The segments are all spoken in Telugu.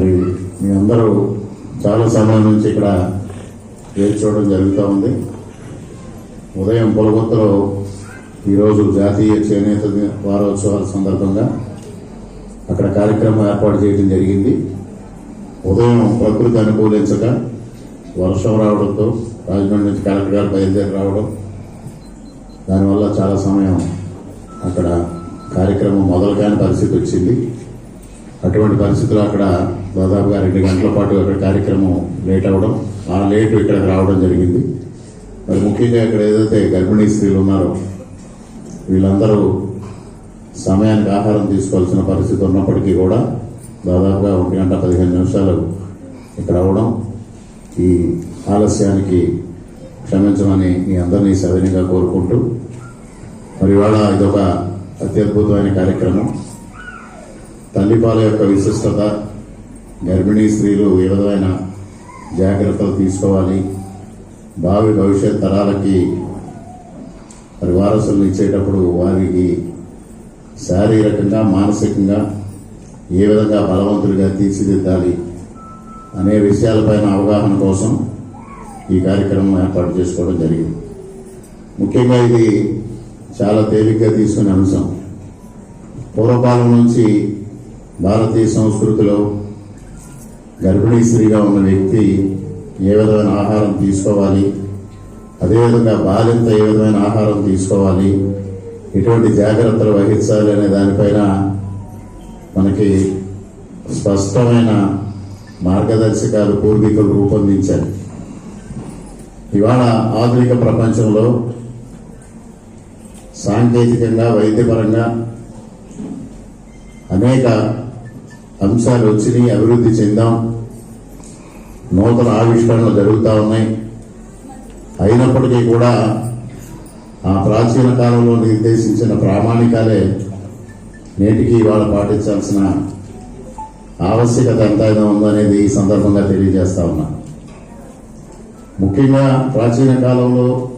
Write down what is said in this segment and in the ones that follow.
మరి మీ అందరూ చాలా సమయం నుంచి ఇక్కడ వేచి చూడడం జరుగుతూ ఉంది. ఉదయం పొలగొత్తలో ఈరోజు జాతీయ చేనేత వారోత్సవాల సందర్భంగా అక్కడ కార్యక్రమం ఏర్పాటు చేయడం జరిగింది. ఉదయం ప్రకృతి అనుకూలించక వర్షం రావడంతో రాజమండ్రి నుంచి కలెక్టర్ గారు బయలుదేరి రావడం దానివల్ల చాలా సమయం అక్కడ కార్యక్రమం మొదలు కాని పరిస్థితి వచ్చింది. అటువంటి పరిస్థితుల్లో అక్కడ దాదాపుగా రెండు గంటల పాటు అక్కడ కార్యక్రమం లేట్ అవ్వడం ఆ లేట్ ఇక్కడికి రావడం జరిగింది. మరి ముఖ్యంగా ఇక్కడ ఏదైతే గర్భిణీ స్త్రీలు ఉన్నారో వీళ్ళందరూ సమయానికి ఆహారం తీసుకోవాల్సిన పరిస్థితి ఉన్నప్పటికీ కూడా దాదాపుగా ఒక గంట పదిహేను నిమిషాలు ఇక్కడ అవ్వడం ఈ ఆలస్యానికి క్షమించమని మీ అందరినీ సవినీగా కోరుకుంటూ మరి ఇవాళ ఇదొక అత్యద్భుతమైన కార్యక్రమం. తల్లిపాల యొక్క విశిష్టత గర్భిణీ స్త్రీలు ఏ విధమైన జాగ్రత్తలు తీసుకోవాలి? భావి భవిష్యత్ తరాలకి మరి వారసులను ఇచ్చేటప్పుడు వారికి శారీరకంగా మానసికంగా ఏ విధంగా బలవంతులుగా తీర్చిదిద్దాలి అనే విషయాలపైన అవగాహన కోసం ఈ కార్యక్రమం ఏర్పాటు చేసుకోవడం జరిగింది. ముఖ్యంగా ఇది చాలా తేలిగ్గా తీసుకునే అంశం. పూర్వకాలం నుంచి భారతీయ సంస్కృతిలో గర్భిణీ స్త్రీగా ఉన్న వ్యక్తి ఏ విధమైన ఆహారం తీసుకోవాలి? అదేవిధంగా బాలింత ఏ విధమైన ఆహారం తీసుకోవాలి? ఎటువంటి జాగ్రత్తలు వహించాలి అనే దానిపైన మనకి స్పష్టమైన మార్గదర్శకాలు పూర్వీకులు రూపొందించారు. ఇవాళ ఆధునిక ప్రపంచంలో సాంకేతికంగా వైద్యపరంగా అనేక అంశాలు వచ్చినాయి అభివృద్ధి చెందాం. నూతన ఆవిష్కరణలు జరుగుతూ ఉన్నాయి. అయినప్పటికీ కూడా ఆ ప్రాచీన కాలంలో నిర్దేశించిన ప్రామాణికాలే నేటికి ఇవాళ పాటించాల్సిన ఆవశ్యకత ఎంత ఉందనేది ఈ సందర్భంగా తెలియజేస్తా ఉన్నా. ముఖ్యంగా ప్రాచీన కాలంలో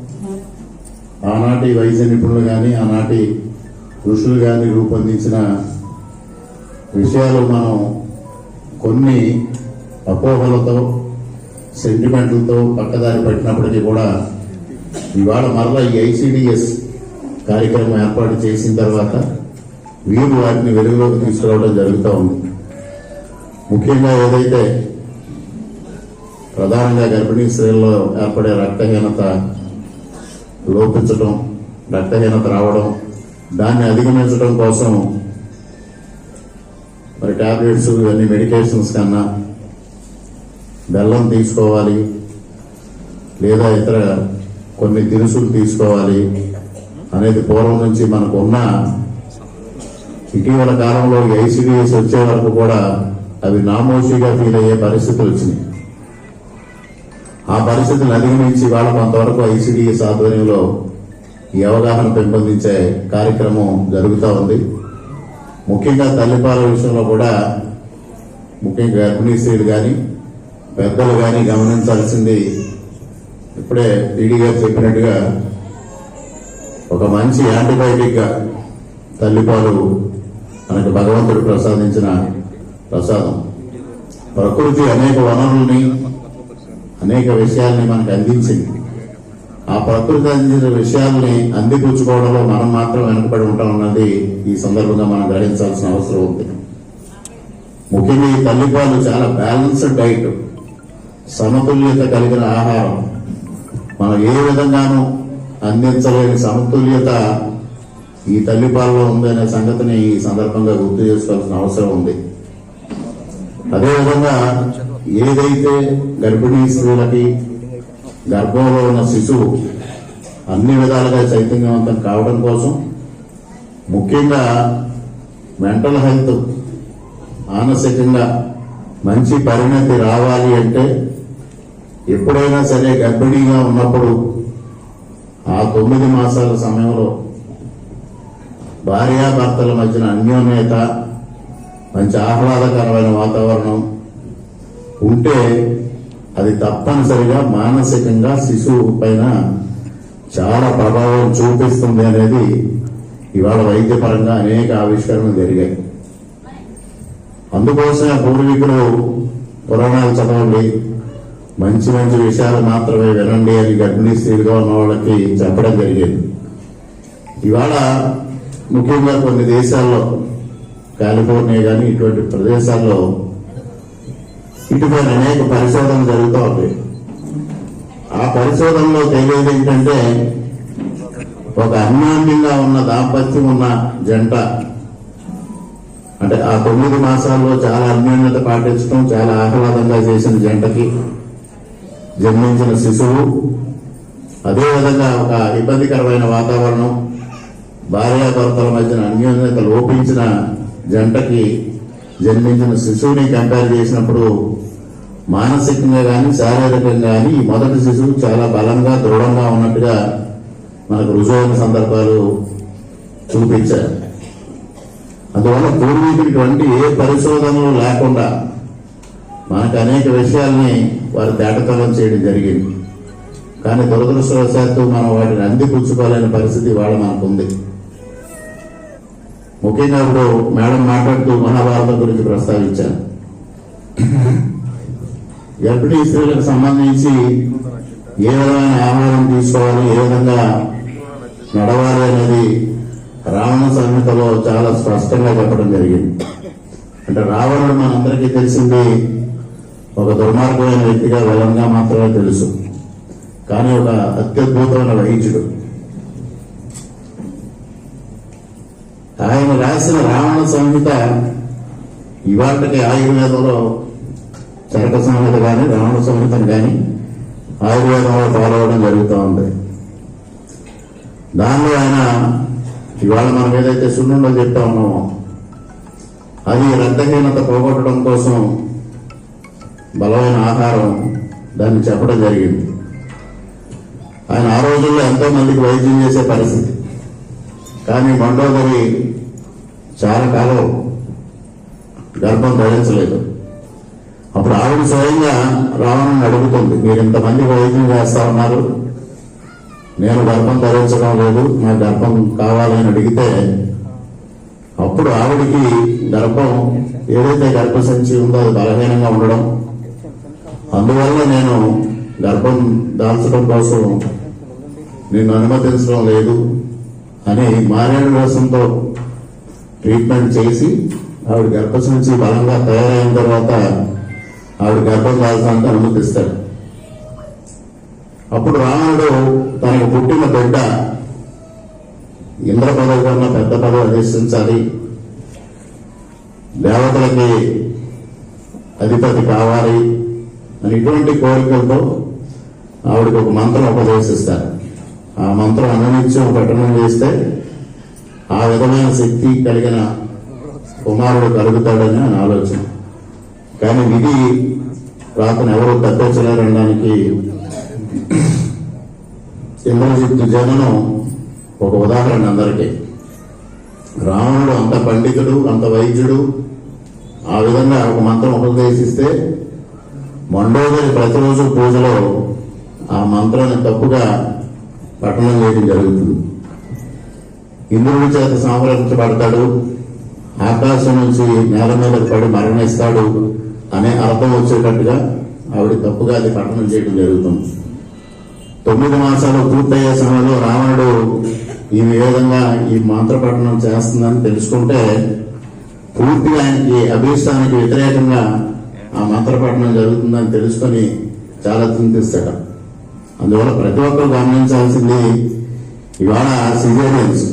ఆనాటి వైద్య నిపుణులు కానీ ఆనాటి ఋషులు కానీ రూపొందించిన విషయాలు మనం కొన్ని అపోహలతో సెంటిమెంట్లతో పక్కదారి పెట్టినప్పటికీ కూడా ఇవాళ మరలా ఈ ఐసిడిఎస్ కార్యక్రమం ఏర్పాటు చేసిన తర్వాత వీరు వాటిని వెలుగులోకి తీసుకురావడం జరుగుతూ ఉంది. ముఖ్యంగా ఏదైతే ప్రధానంగా గర్భిణీ స్త్రీల్లో ఏర్పడే రక్తహీనత లోపించడం రక్తహీనత రావడం దాన్ని అధిగమించడం కోసం మరి టాబ్లెట్స్ ఇవన్నీ మెడికేషన్స్ కన్నా బెల్లం తీసుకోవాలి లేదా ఇతర కొన్ని దినుసులు తీసుకోవాలి అనేది పూర్వం నుంచి మనకు ఉన్న ఇటీవల కాలంలో ఐసీడీఎస్ వచ్చే వరకు కూడా అవి నామోషిగా ఫీల్ అయ్యే పరిస్థితులు వచ్చినాయి. ఆ పరిస్థితులను అధిగమించి వాళ్ళ కొంతవరకు ఐసీడీఎస్ ఆధ్వర్యంలో ఈ అవగాహన పెంపొందించే కార్యక్రమం జరుగుతూ ఉంది. ముఖ్యంగా తల్లిపాల విషయంలో కూడా ముఖ్యంగా గర్భిణీ స్త్రీలు కానీ పెద్దలు కానీ గమనించాల్సింది ఇప్పుడే డీడీ గారు చెప్పినట్టుగా ఒక మంచి యాంటీబయాటిక్ తల్లిపాలు మనకు భగవంతుడు ప్రసాదించిన ప్రసాదం. ప్రకృతి అనేక వనరుల్ని అనేక విషయాల్ని మనకు అందించింది. ఆ ప్రకృతి అందించిన విషయాల్ని అందిపుచ్చుకోవడంలో మనం మాత్రం వెనుకబడి ఉంటాం అన్నది ఈ సందర్భంగా మనం గ్రహించాల్సిన అవసరం ఉంది. ముఖ్యంగా ఈ తల్లిపాలు చాలా బ్యాలెన్స్డ్ డైట్ సమతుల్యత కలిగిన ఆహారం. మనం ఏ విధంగానూ అందించలేని సమతుల్యత ఈ తల్లిపాలలో ఉందనే సంగతిని ఈ సందర్భంగా గుర్తు చేసుకోవాల్సిన అవసరం ఉంది. అదేవిధంగా ఏదైతే గర్భిణీ స్త్రీలకి గర్భంలో ఉన్న శిశువు అన్ని విధాలుగా చైతన్యవంతం కావడం కోసం ముఖ్యంగా మెంటల్ హెల్త్ మానసికంగా మంచి పరిణతి రావాలి అంటే ఎప్పుడైనా సరే గర్భిణీగా ఉన్నప్పుడు ఆ తొమ్మిది మాసాల సమయంలో భార్యాభర్తల మధ్యన అన్యోన్యత మంచి ఆహ్లాదకరమైన వాతావరణం ఉంటే అది తప్పనిసరిగా మానసికంగా శిశువు పైన చాలా ప్రభావం చూపిస్తుంది అనేది ఇవాళ వైద్యపరంగా అనేక ఆవిష్కరణలు జరిగాయి. అందుకోసమే పూర్వీకులు పురాణాలు చదవండి. మంచి మంచి విషయాలు మాత్రమే వినండి అని గర్భిణీ స్త్రీలుగా ఉన్న వాళ్ళకి చెప్పడం జరిగేది. ఇవాళ ముఖ్యంగా కొన్ని దేశాల్లో కాలిఫోర్నియా కానీ ఇటువంటి ప్రదేశాల్లో ఇటువంటి అనేక పరిశోధనలు జరుగుతూ ఉంటాయి ఆ పరిశోధనలో తెలియదు ఏంటంటే ఒక అన్యోన్యంగా ఉన్న దాంపత్యం ఉన్న జంట అంటే ఆ తొమ్మిది మాసాల్లో చాలా అన్యోన్యత పాటించడం చాలా ఆహ్లాదంగా చేసిన జంటకి జన్మించిన శిశువు అదేవిధంగా ఒక ఇబ్బందికరమైన వాతావరణం భార్యాభర్తల మధ్యన అన్యోన్యత లోపించిన జంటకి జన్మించిన శిశువుని కంపేర్ చేసినప్పుడు మానసికంగా కానీ శారీరకంగా కానీ ఈ మొదటి శిశువు చాలా బలంగా దృఢంగా ఉన్నట్టుగా మనకు రుజువైన సందర్భాలు చూపించారు. అందువల్ల పూర్వీకులు ఇటువంటి ఏ పరిశోధనలు లేకుండా మనకు అనేక విషయాల్ని వారు తేటతలం చేయడం జరిగింది. కానీ దురదృష్టవశాత్తు మనం వాటిని అందిపుచ్చుకోలేని పరిస్థితి వాళ్ళ మనకుంది. ముఖ్యంగా ఇప్పుడు మేడం మాట్లాడుతూ మహాభారతం గురించి ప్రస్తావించాను గర్భిణీ స్త్రీలకు సంబంధించి ఏ విధమైన ఆహారం తీసుకోవాలి ఏ విధంగా నడవాలి అనేది రావణ సంహితలో చాలా స్పష్టంగా చెప్పడం జరిగింది. అంటే రావణుడు మనందరికీ తెలిసింది ఒక దుర్మార్గమైన వ్యక్తిగా విలంగా మాత్రమే తెలుసు. కానీ ఒక అత్యద్భుతమైన వైద్యుడు. ఆయన రాసిన రావణ సంహిత ఇవాళకి ఆయుర్వేదంలో చరక సంహిత కానీ రావణ సంహితం కానీ ఆయుర్వేదంలో ఫాలో అవడం జరుగుతూ ఉంది. దానిలో ఆయన ఇవాళ మనం ఏదైతే సున్నుండో చెప్తా ఉన్నామో అది రక్తహీనత పోగొట్టడం కోసం బలమైన ఆహారం దాన్ని చెప్పడం జరిగింది. ఆయన ఆ రోజుల్లో ఎంతో మందికి వైద్యం చేసే పరిస్థితి. కానీ మండోదరి చాలా కాలం గర్భం ధరించలేదు. అప్పుడు ఆవిడ స్వయంగా రావణుని అడుగుతుంది మీరు ఇంతమంది వైద్యం చేస్తా ఉన్నారు? నేను గర్భం ధరించడం లేదు నా గర్భం కావాలని అడిగితే అప్పుడు ఆవిడికి గర్భం ఏదైతే గర్భసంచి ఉందో అది బలహీనంగా ఉండడం. అందువల్ల నేను గర్భం దాల్చడం కోసం నేను అనుమతించడం లేదు. అని మారేడు రసంతో ట్రీట్మెంట్ చేసి ఆవిడ గర్భసంచి బలంగా తయారైన తర్వాత ఆవిడ గర్భం దాల్చడానికి అనుమతిస్తాడు. అప్పుడు రావణుడు తనకు పుట్టిన బిడ్డ ఇంద్ర పదవి కన్నా పెద్ద పదవి అధిష్టించాలి దేవతలకి అధిపతి కావాలి అని ఇటువంటి కోరికలతో ఆవిడకు ఒక మంత్రం ఉపదేశిస్తారు. ఆ మంత్రం అనునిత్యం పట్టణం చేస్తే ఆ విధమైన శక్తి కలిగిన కుమారుడు కలుగుతాడని అని ఆలోచన. కానీ విధి రాతను ఎవరు తప్పించలేరనడానికి ఇంద్రజిత్తు జగనం ఒక ఉదాహరణ అందరికీ. రావణుడు అంత పండితుడు అంత వైద్యుడు. ఆ విధంగా ఒక మంత్రం ఉపదేశిస్తే మండోదరి ప్రతిరోజు పూజలో ఆ మంత్రాన్ని తప్పుగా పఠనం చేయడం జరుగుతుంది. ఇంద్రుడి చేత సంహరించబడతాడు. ఆకాశం నుంచి నేల మీద పడి మరణిస్తాడు అనే అర్థం వచ్చేటట్టుగా ఆవిడ తప్పుగా అది పఠనం చేయడం జరుగుతుంది. తొమ్మిది మాసాలు పూర్తయ్యే సమయంలో రావణుడు ఈ విధంగా ఈ మంత్ర పఠనం చేస్తుందని తెలుసుకుంటే పూర్తిగా ఆయనకి అభీష్టానికి వ్యతిరేకంగా ఆ మంత్ర పఠనం జరుగుతుందని తెలుసుకొని చాలా చింతిస్తాడు. అందువల్ల ప్రతి ఒక్కరు గమనించాల్సింది ఇవాళ సిజేరియన్స్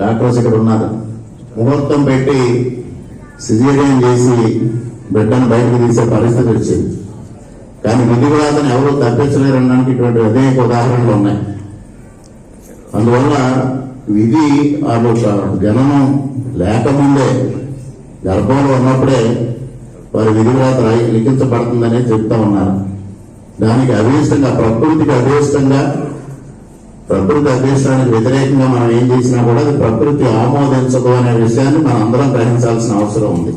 డాక్టర్స్ ఇక్కడ ఉన్నారు. ముహూర్తం పెట్టి సిజేరియన్ చేసి బిడ్డను బయటకు తీసే పరిస్థితి వచ్చింది. కానీ విధి విధానం ఎవరు తప్పించలేరు అనడానికి ఇటువంటి అనేక ఉదాహరణలు ఉన్నాయి. అందువల్ల విధి ఆ యొక్క జననం లేకముందే గర్భంలో ఉన్నప్పుడే వారి విధి వ్రాత లిఖించబడుతుందనే చెప్తా ఉన్నారు. దానికి అభీష్టంగా ప్రకృతికి అభీష్టంగా ప్రకృతి అభీష్టానికి వ్యతిరేకంగా మనం ఏం చేసినా కూడా అది ప్రకృతి ఆమోదించదు అనే విషయాన్ని మనం అందరం గ్రహించాల్సిన అవసరం ఉంది.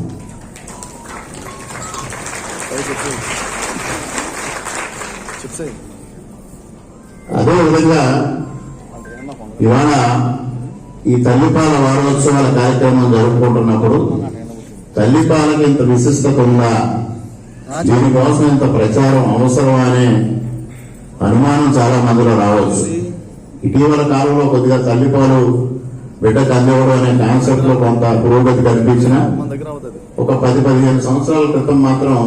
అదేవిధంగా అదే విధంగా ఇవాళ ఈ తల్లిపాల వారోత్సవాల కార్యక్రమం జరుపుకుంటున్నప్పుడు తల్లిపాలకి ఇంత విశిష్టత ఉందా? దీనికోసం ఇంత ప్రచారం అవసరం అనే అనుమానం చాలా మందిలో రావచ్చు. ఇటీవల కాలంలో కొద్దిగా తల్లిపాలు బిడ్డకు అందివ్వడం అనే కాన్సెప్ట్లో కొంత పురోగతి కనిపించిన ఒక పది పదిహేను సంవత్సరాల క్రితం మాత్రం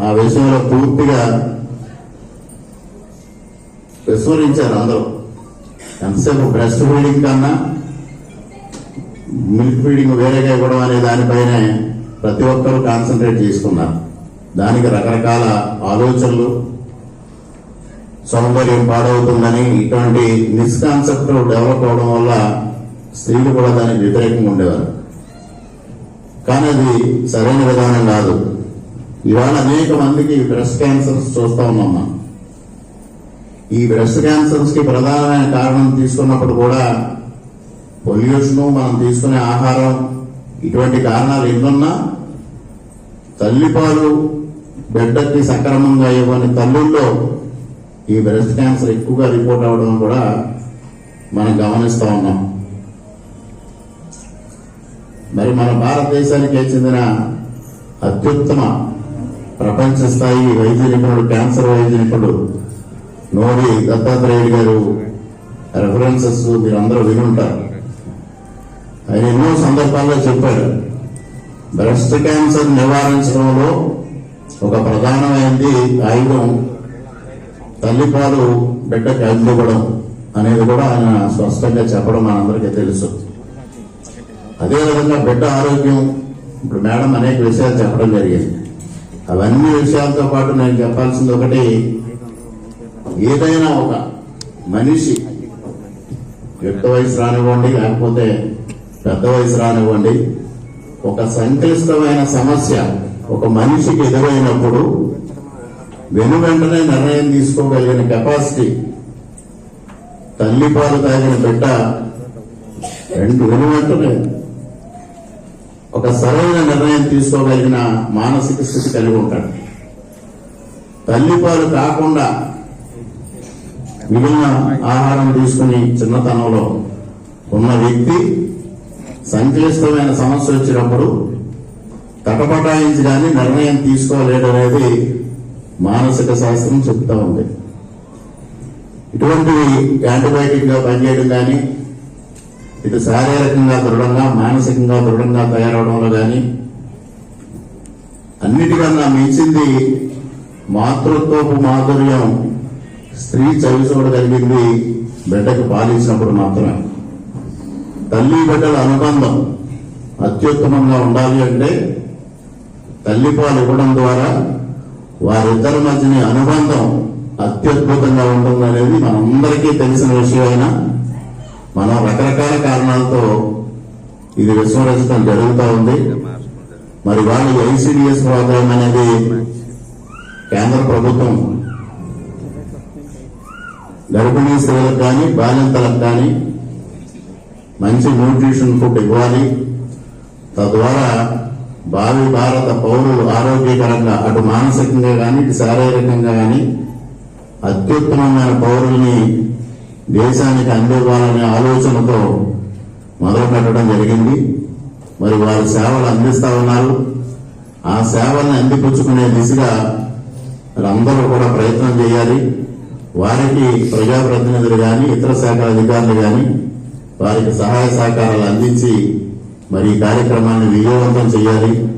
ఆ విషయంలో పూర్తిగా విస్మరించారు అందరూ. ఎంతసేపు బ్రెస్ట్ ఫీడింగ్ కన్నా మిల్క్ ఫీడింగ్ వేరేగా ఇవ్వడం అనే దానిపైనే ప్రతి ఒక్కరూ కాన్సన్ట్రేట్ చేసుకున్నారు. దానికి రకరకాల ఆలోచనలు సౌందర్యం పాడవుతుందని ఇటువంటి మిస్కాన్సెప్ట్ డెవలప్ అవడం వల్ల స్త్రీలు కూడా దానికి వ్యతిరేకంగా ఉండేవారు. కానీ అది సరైన విధానం కాదు. ఇవాళ అనేక మందికి బ్రెస్ట్ క్యాన్సర్స్ చూస్తా ఉన్నాం మనం. ఈ బ్రెస్ట్ క్యాన్సర్స్కి ప్రధానమైన కారణం తీసుకున్నప్పుడు కూడా పొల్యూషన్ మనం తీసుకునే ఆహారం ఇటువంటి కారణాలు ఎన్నున్నా తల్లిపాలు బిడ్డకి సక్రమంగా ఇవ్వని తల్లుల్లో ఈ బ్రెస్ట్ క్యాన్సర్ ఎక్కువగా రిపోర్ట్ అవడం కూడా మనం గమనిస్తూ ఉన్నాం. మరి మన భారతదేశానికి చెందిన అత్యుత్తమ ప్రపంచ స్థాయి వైద్య నిపుణుడు క్యాన్సర్ వైద్య నిపుణుడు నోడి దత్తాత్రేయుడు గారు రెఫరెన్సెస్ మీరందరూ వినుంటారు ఆయన ఎన్నో సందర్భాల్లో చెప్పాడు బ్రెస్ట్ క్యాన్సర్ నివారించడంలో ఒక ప్రధానమైనది ఆయుధం. తల్లిపాలు బిడ్డకి అందివ్వడం అనేది కూడా ఆయన స్పష్టంగా చెప్పడం మనందరికీ తెలుసు. అదేవిధంగా బిడ్డ ఆరోగ్యం ఇప్పుడు మేడం అనేక విషయాలు చెప్పడం జరిగింది. అవన్నీ విషయాలతో పాటు నేను చెప్పాల్సింది ఒకటి ఏదైనా ఒక మనిషి యుక్త వయసు రానివ్వండి లేకపోతే పెద్ద వయసు రానివ్వండి ఒక సంక్లిష్టమైన సమస్య ఒక మనిషికి ఎదురైనప్పుడు వెను వెంటనే నిర్ణయం తీసుకోగలిగిన కెపాసిటీ తల్లిపాలు తాగిన బిడ్డ రెండు వెను వెంటనే ఒక సరైన నిర్ణయం తీసుకోగలిగిన మానసిక స్థితి కలిగి ఉంటాడు. తల్లిపాలు కాకుండా మిగిలిన ఆహారం తీసుకుని చిన్నతనంలో ఉన్న వ్యక్తి సంక్లిష్టమైన సమస్య వచ్చినప్పుడు తటపటాయించి కానీ నిర్ణయం తీసుకోలేడు అనేది మానసిక శాస్త్రం చెప్తా ఉంది. ఇటువంటివి యాంటీబయాటిక్గా పనిచేయడం కానీ ఇది శారీరకంగా దృఢంగా మానసికంగా దృఢంగా తయారవడంలో కానీ అన్నిటికన్నా మించింది మాతృత్వపు మాధుర్యం స్త్రీ చవి చూడగలిగింది బిడ్డకు పాలించినప్పుడు మాత్రమే. తల్లి బిడ్డల అనుబంధం అత్యుత్తమంగా ఉండాలి అంటే తల్లిపాలు ఇవ్వడం ద్వారా వారిద్దరి మధ్యనే అనుబంధం అత్యద్భుతంగా ఉంటుందనేది మనందరికీ తెలిసిన విషయమైనా మనం రకరకాల కారణాలతో ఇది విస్మరించడం జరుగుతూ ఉంది. మరి వాళ్ళు ఐసీడిఎస్ ప్రోగ్రామ్ అనేది కేంద్ర ప్రభుత్వం గర్భిణీ స్త్రీలకు కానీ బాలింతలకు కానీ మంచి న్యూట్రిషన్ ఫుడ్ ఇవ్వాలి. తద్వారా భావి భారత పౌరులు ఆరోగ్యకరంగా అటు మానసికంగా కానీ ఇటు శారీరకంగా కానీ అత్యుత్తమమైన పౌరుల్ని దేశానికి అందివ్వాలనే ఆలోచనతో మొదలుపెట్టడం జరిగింది. మరి వారు సేవలు అందిస్తా ఉన్నారు. ఆ సేవల్ని అందిపుచ్చుకునే దిశగా అందరూ కూడా ప్రయత్నం చేయాలి. వారికి ప్రజాప్రతినిధులు కానీ ఇతర శాఖల అధికారులు కానీ వారికి సహాయ సహకారాలు అందించి మరి ఈ కార్యక్రమాన్ని విజయవంతం చేయాలి.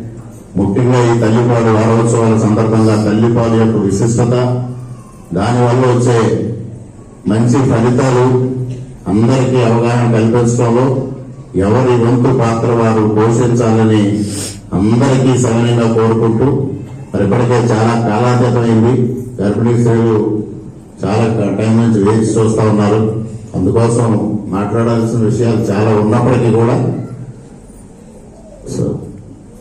ముఖ్యంగా ఈ తల్లిపాలు వారోత్సవాల సందర్భంగా తల్లిపాలు యొక్క విశిష్టత దానివల్ల వచ్చే మంచి ఫలితాలు అందరికీ అవగాహన కల్పించడంలో ఎవరి వంతు పాత్ర వారు పోషించాలని అందరికీ సవినయంగా కోరుకుంటూ మరి ఇప్పటికే చాలా కాలాతీతమైంది. గర్భిణీ స్త్రీలు చాలా టైం నుంచి వేచి చూస్తా ఉన్నారు. అందుకోసం మాట్లాడాల్సిన విషయాలు చాలా ఉన్నప్పటికీ కూడా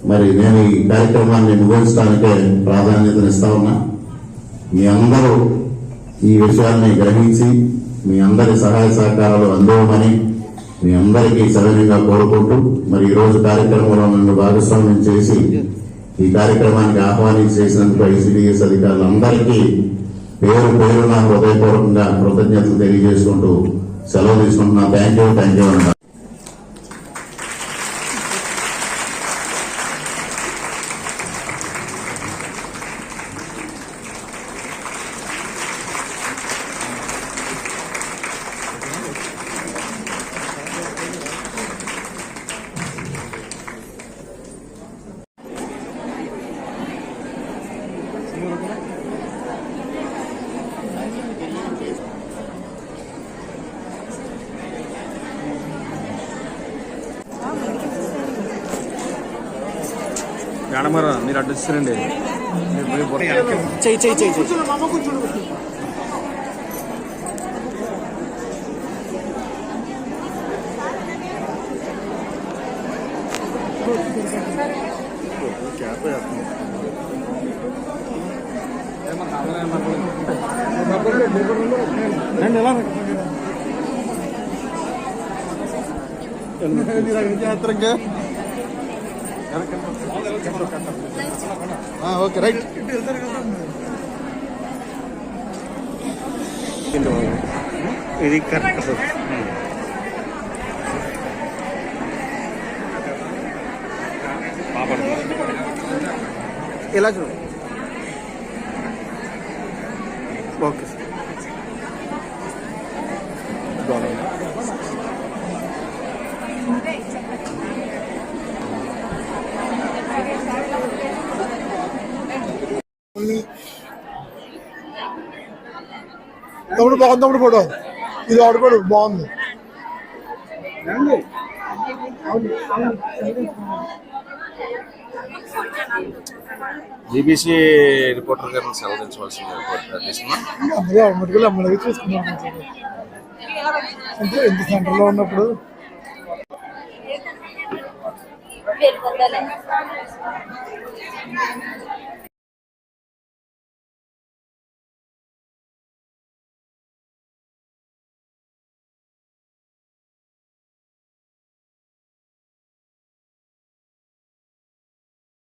మరి నేను ఈ కార్యక్రమాన్ని ముగించడానికే ప్రాధాన్యతనిస్తా ఉన్నా. మీ అందరూ ఈ విషయాన్ని గ్రహించి మీ అందరి సహాయ సహకారాలు అందివ్వమని మీ అందరికీ సవినయంగా కోరుకుంటూ మరి ఈరోజు కార్యక్రమంలో నన్ను భాగస్వామ్యం చేసి ఈ కార్యక్రమానికి ఆహ్వానించి చేసినందుకు ఐసిడిఎస్ అధికారులందరికీ పేరు పేరు హృదయపూర్వకంగా కృతజ్ఞతలు తెలియజేసుకుంటూ సెలవు తీసుకుంటున్నా. థ్యాంక్ యూ థ్యాంక్ యూ మేడమరా మీరు అడ్డు వచ్చారండి చెయ్యి చెయ్యి చెయ్యి చెయ్యి క్యాప్ వేస్తున్నాం. రండి, ఎలా రండి. జాతరగా ఓకే రైట్ ఇది కరెక్ట్ ఇలా చూడు ఓకే తమ్ముడు బాగుంది తమ్ముడు ఫోటో. ఇది ఆడుకోడు బాగుంది. జీబీసీ రిపోర్టర్ గారిని చూసుకున్నాం. అంటే ఎంత సెంటర్లో ఉన్నప్పుడు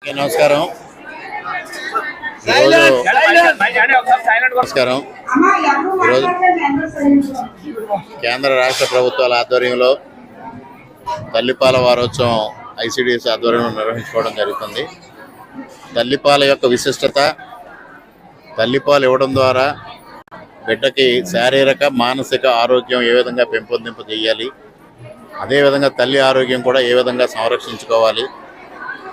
నమస్కారం. ఈరోజు- నమస్కారం. ఈరోజు కేంద్ర రాష్ట్ర ప్రభుత్వాల ఆధ్వర్యంలో తల్లిపాల వారోత్సవం ఐసిడిఎస్ ఆధ్వర్యంలో నిర్వహించుకోవడం జరుగుతుంది. తల్లిపాల యొక్క విశిష్టత తల్లిపాలు ఇవ్వడం ద్వారా బిడ్డకి శారీరక మానసిక ఆరోగ్యం ఏ విధంగా పెంపొందింపు చేయాలి అదేవిధంగా తల్లి ఆరోగ్యం కూడా ఏ విధంగా సంరక్షించుకోవాలి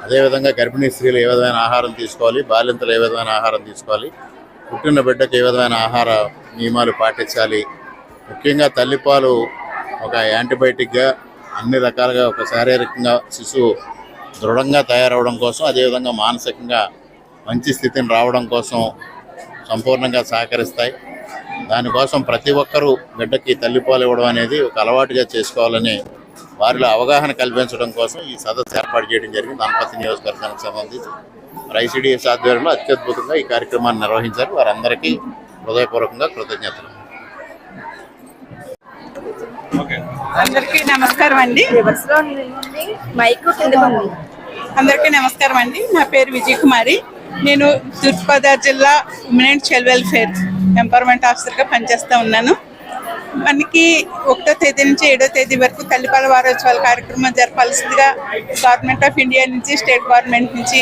అదేవిధంగా గర్భిణీ స్త్రీలు ఏ విధమైన ఆహారం తీసుకోవాలి? బాలింతలు ఏ విధమైన ఆహారం తీసుకోవాలి? పుట్టిన బిడ్డకు ఏ విధమైన ఆహార నియమాలు పాటించాలి? ముఖ్యంగా తల్లిపాలు ఒక యాంటీబయాటిక్గా అన్ని రకాలుగా ఒక శారీరకంగా శిశువు దృఢంగా తయారవడం కోసం అదేవిధంగా మానసికంగా మంచి స్థితిని రావడం కోసం సంపూర్ణంగా సహకరిస్తాయి. దానికోసం ప్రతి ఒక్కరూ బిడ్డకి తల్లిపాలు ఇవ్వడం అనేది ఒక అలవాటుగా చేసుకోవాలని వారిలో అవగాహన కల్పించడం కోసం ఈ సదస్సు ఏర్పాటు చేయడం జరిగింది. అనపతి నియోజకవర్గానికి సంబంధించి మరి ఐసిడిఎస్ ఆధ్వర్యంలో అత్యద్భుతంగా ఈ కార్యక్రమాన్ని నిర్వహించారు. వారందరికీ హృదయపూర్వకంగా కృతజ్ఞతలు. అందరికీ నమస్కారం అండి. మైకు అందరికీ నమస్కారం అండి. నా పేరు విజయ్ కుమారి నేను తూర్పుగోదావరి జిల్లా ఉమెన్ చైల్డ్ వెల్ఫేర్ ఎంపవర్మెంట్ ఆఫీసర్గా పనిచేస్తూ ఉన్నాను. మనకి ఒకటో తేదీ నుంచి ఏడో తేదీ వరకు తల్లిపాల వారోత్సవాల కార్యక్రమం జరపాల్సిందిగా గవర్నమెంట్ ఆఫ్ ఇండియా నుంచి స్టేట్ గవర్నమెంట్ నుంచి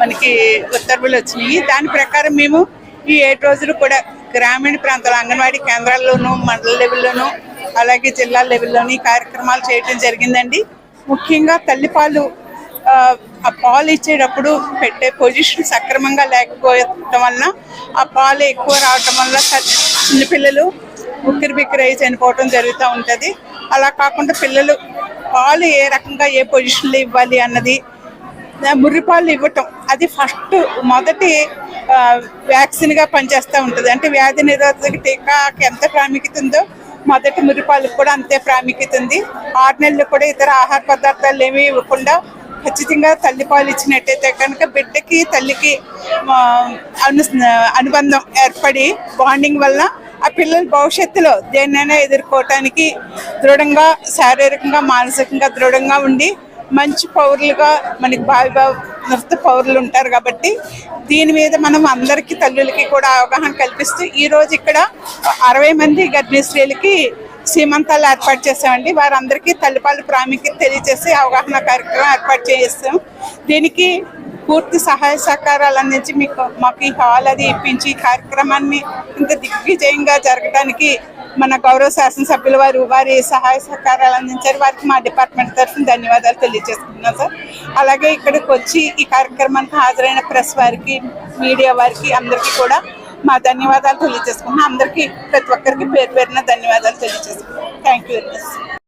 మనకి ఉత్తర్వులు వచ్చినాయి. దాని ప్రకారం మేము ఈ ఏడు రోజులు కూడా గ్రామీణ ప్రాంతాల అంగన్వాడీ కేంద్రాల్లోనూ మండల లెవెల్లోనూ అలాగే జిల్లా లెవెల్లోనూ కార్యక్రమాలు చేయడం జరిగిందండి. ముఖ్యంగా తల్లిపాలు ఆ, పాలు ఇచ్చేటప్పుడు పెట్టే పొజిషన్ సక్రమంగా లేకపోవటం వలన ఆ పాలు ఎక్కువ రావటం వల్ల చిన్నపిల్లలు ఉక్కిరి బిక్కిరి అయి చనిపోవటం జరుగుతూ ఉంటుంది. అలా కాకుండా పిల్లలు పాలు ఏ రకంగా ఏ పొజిషన్లో ఇవ్వాలి అన్నది ముర్రిపాలు ఇవ్వటం అది ఫస్ట్ మొదటి వ్యాక్సిన్గా పనిచేస్తూ ఉంటుంది. అంటే వ్యాధి నిరోధక టీకాకి ఎంత ప్రాముఖ్యత ఉందో మొదటి మురిపాలకు కూడా అంతే ప్రాముఖ్యత ఉంది. ఆరు నెలలు కూడా ఇతర ఆహార పదార్థాలు ఏమీ ఇవ్వకుండా ఖచ్చితంగా తల్లిపాలు ఇచ్చినట్టయితే కనుక బిడ్డకి తల్లికి అను అనుబంధం ఏర్పడి బాండింగ్ వల్ల ఆ పిల్లలు భవిష్యత్తులో దేన్నైనా ఎదుర్కోవటానికి దృఢంగా శారీరకంగా మానసికంగా దృఢంగా ఉండి మంచి పౌరులుగా మనకి భావి నృత్య పౌరులు ఉంటారు కాబట్టి దీని మీద మనం అందరికీ తల్లులకి కూడా అవగాహన కల్పిస్తూ ఈ రోజు ఇక్కడ అరవై మంది గర్భిణీ స్త్రీలకి సీమంతాలు ఏర్పాటు చేసామండి వారందరికీ తల్లిపాలు ప్రాముఖ్యత తెలియజేసి అవగాహన కార్యక్రమం ఏర్పాటు చేస్తాం దీనికి పూర్తి సహాయ సహకారాలు అందించి మీకు మాకు ఈ హాల్ అది ఇప్పించి ఈ కార్యక్రమాన్ని ఇంత దిగ్విజయంగా జరగడానికి మన గౌరవ శాసనసభ్యులు వారు వారి సహాయ సహకారాలు అందించారు. వారికి మా డిపార్ట్మెంట్ తరఫున ధన్యవాదాలు తెలియజేస్తున్నాం సార్. అలాగే ఇక్కడికి వచ్చి ఈ కార్యక్రమానికి హాజరైన ప్రెస్ వారికి మీడియా వారికి అందరికీ కూడా మా ధన్యవాదాలు తెలియజేసుకున్నాం అందరికీ ప్రతి ఒక్కరికి పేరు పేరున ధన్యవాదాలు తెలియజేసుకున్నాం థ్యాంక్ యూ వెరీ మచ్